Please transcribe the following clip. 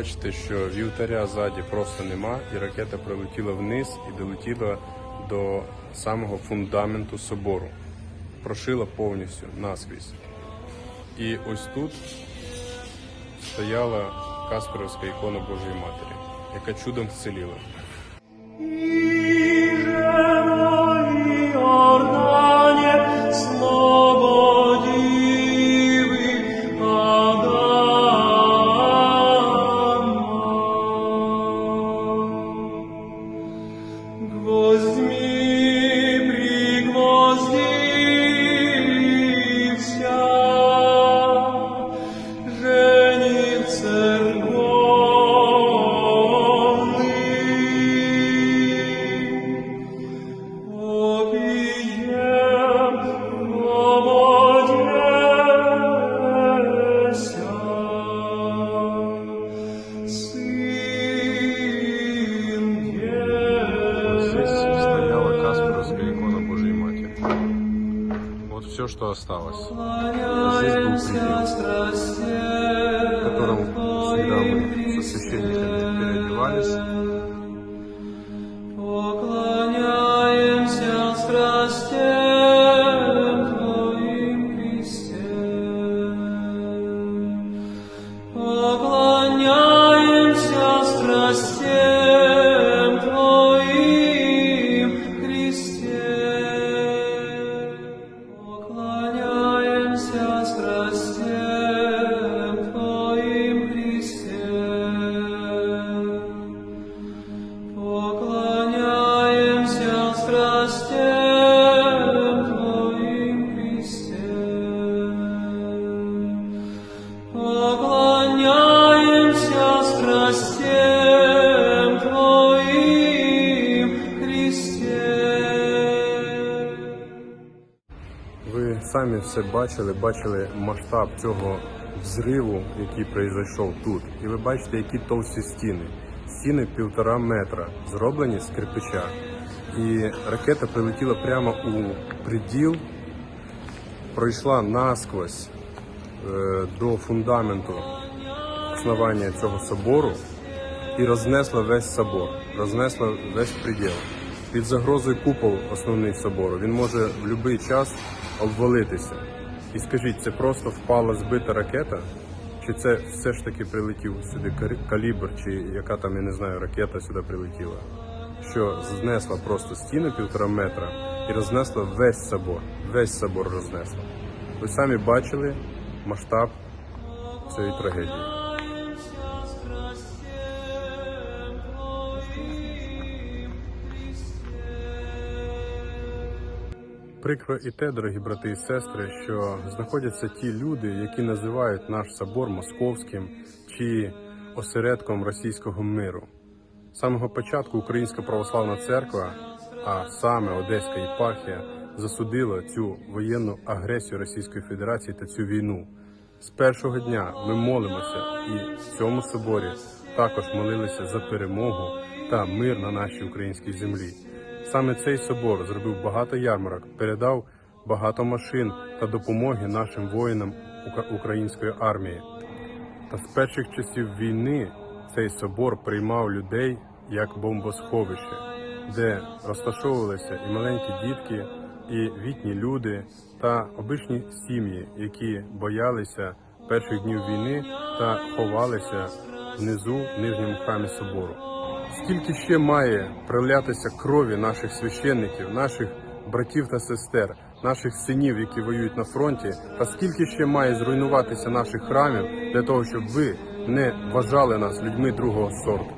бачите, що вівтаря ззаді просто нема, і ракета прилетіла вниз і долетіла до самого фундаменту собору. Прошила повністю наскрізь. І ось тут стояла Каспаровська ікона Божої Матері, яка чудом вціліла. Все, что осталось. Здесь был предел, в котором всегда мы со священниками переодевались. Поклоняемся страстям Твоим, Христе. Ви самі все бачили, бачили масштаб цього взриву, який пройшов тут. І ви бачите, які товсті стіни. Стіни півтора метра, зроблені з кирпича. І ракета прилетіла прямо у приділ, пройшла насквозь до фундаменту основання цього собору і рознесла весь собор, рознесла весь приділ. Під загрозою купол основний собору. Він може в будь-який час обвалитися. І скажіть, це просто впала збита ракета? Чи це все ж таки прилетів сюди калібр, чи яка там, я не знаю, ракета сюди прилетіла? Що знесла просто стіну півтора метра і рознесла весь собор. Весь собор рознесла. Ви самі бачили масштаб цієї трагедії. Прикро і те, дорогі брати і сестри, що знаходяться ті люди, які називають наш собор московським чи осередком російського миру. З самого початку Українська православна церква, а саме Одеська єпархія, засудила цю воєнну агресію Російської Федерації та цю війну. З першого дня ми молимося і в цьому соборі також молилися за перемогу та мир на нашій українській землі. Саме цей собор зробив багато ярмарок, передав багато машин та допомоги нашим воїнам української армії. Та з перших часів війни цей собор приймав людей як бомбосховище, де розташовувалися і маленькі дітки, і вітні люди та обичні сім'ї, які боялися перших днів війни та ховалися внизу в нижньому храмі собору. Скільки ще має пролятися крові наших священників, наших братів та сестер, наших синів, які воюють на фронті, та скільки ще має зруйнуватися наших храмів для того, щоб ви не вважали нас людьми другого сорту?